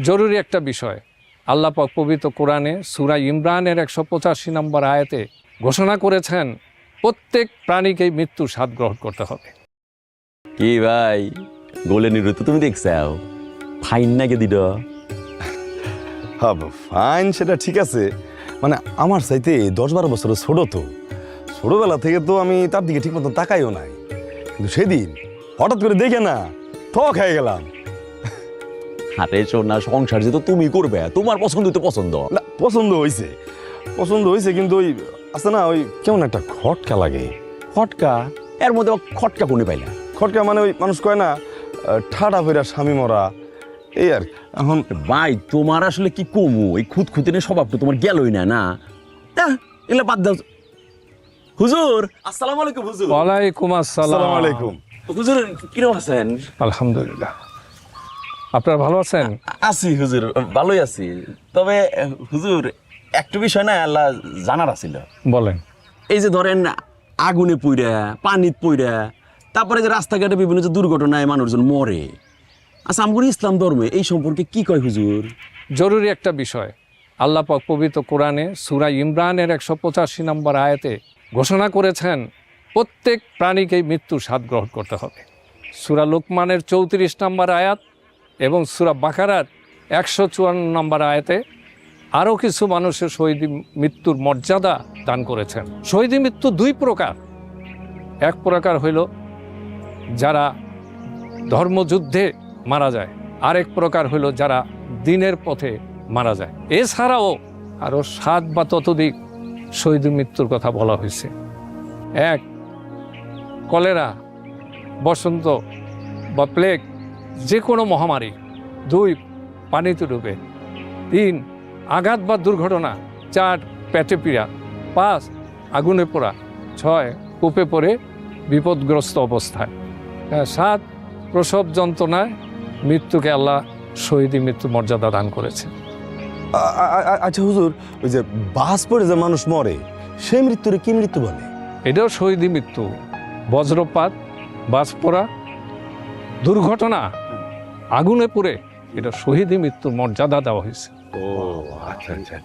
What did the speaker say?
জরুরি একটা বিষয়। আল্লাহ পাক পবিত্র কোরআনে সুরা ইমরানের একশো পঁচাশি নম্বর আয়াতে ঘোষণা করেছেন প্রত্যেক প্রাণীকেই মৃত্যুর স্বাদ গ্রহণ করতে হবে। কি ভাই গোলে নিরু তুমি দেখছাও? ফাইন নাকি হ্যাঁ ফাইন সেটা ঠিক আছে। মানে আমার চাইতে দশ বারো বছরের ছোট তো। ছোটবেলা থেকে তো আমি তার দিকে ঠিক মতো তাকাইও নাই। কিন্তু সেদিন হঠাৎ করে দেখে না থ খেয়ে গেলাম। হাতে না সংসার যে তো তুমি করবে তোমার পছন্দ তো পছন্দ। না পছন্দ হয়েছে পছন্দ হয়েছে কিন্তু ওই আছে না ওই কেমন একটা খটকা লাগে। খটকা? এর মধ্যে খটকা কোনে পাইলা? খটকা মানে ওই মানুষ কয় না ঠাডা ফেরা স্বামী মরা এই আর এখন ভাই তোমার আসলে কি কমু? এই খুদ খুদিনে স্বভাব তো তোমার গেলই না না? এগুলা বাদ দাও। হুজুর আসসালামু আলাইকুম হুজুর। ওয়ালাইকুম আসসালাম। আসসালামু আলাইকুম। হুজুর কীরকম আছেন? আলহামদুলিল্লাহ। আপনারা ভালো আছেন? আছি হুজুর ভালোই আছি। তবে হুজুর একটা বিষয় না আল্লাহ জানার আছিল। বলেন। এই যে ধরেন আগুনে পুইরা পানিত পুইরা তারপরে যে রাস্তাঘাটে বিভিন্ন যে দুর্ঘটনায় মানুষজন মরে। আচ্ছা আমগুলো ইসলাম ধর্মে এই সম্পর্কে কি কয় হুজুর? জরুরি একটা বিষয়। আল্লাহ পাক পবিত্র কোরআনে সুরা ইমরানের একশো পঁচাশি নম্বর আয়াতে ঘোষণা করেছেন প্রত্যেক প্রাণীকেই মৃত্যুর স্বাদ গ্রহণ করতে হবে। সুরা লোকমানের চৌত্রিশ নম্বর আয়াত এবং সুরা বাকারার একশো চুয়ান্ন নম্বর আয়াতে আরও কিছু মানুষের শহীদ মৃত্যুর মর্যাদা দান করেছেন। শহীদ মৃত্যু দুই প্রকার। এক প্রকার হইল যারা ধর্মযুদ্ধে মারা যায়। আরেক প্রকার হইল যারা দিনের পথে মারা যায়। এছাড়াও আরও সাত বা ততোধিক শহীদ মৃত্যুর কথা বলা হয়েছে। এক, কলেরা, বসন্ত বা প্লেগ যে কোনো মহামারী দুই পানিতে ডুবে তিন আঘাত বা দুর্ঘটনা চার পেটে পীড়া পাঁচ আগুনে পোড়া ছয় কূপে পড়ে বিপদগ্রস্ত অবস্থায় হ্যাঁ, সাত প্রসব যন্ত্রণায় মৃত্যুকে আল্লাহ শহীদি মৃত্যু মর্যাদা দান করেছে। আচ্ছা হুজুর ওই যে বাস পড়ে যে মানুষ মরে সেই মৃত্যুরে কি মৃত্যু বলে? এটাও শহীদি মৃত্যু বজ্রপাত বাস পড়া দুর্ঘটনা আগুনে পুড়ে এটা শহীদ মৃত্যুর মর্যাদা দেওয়া হয়েছে। ও আচ্ছা আচ্ছা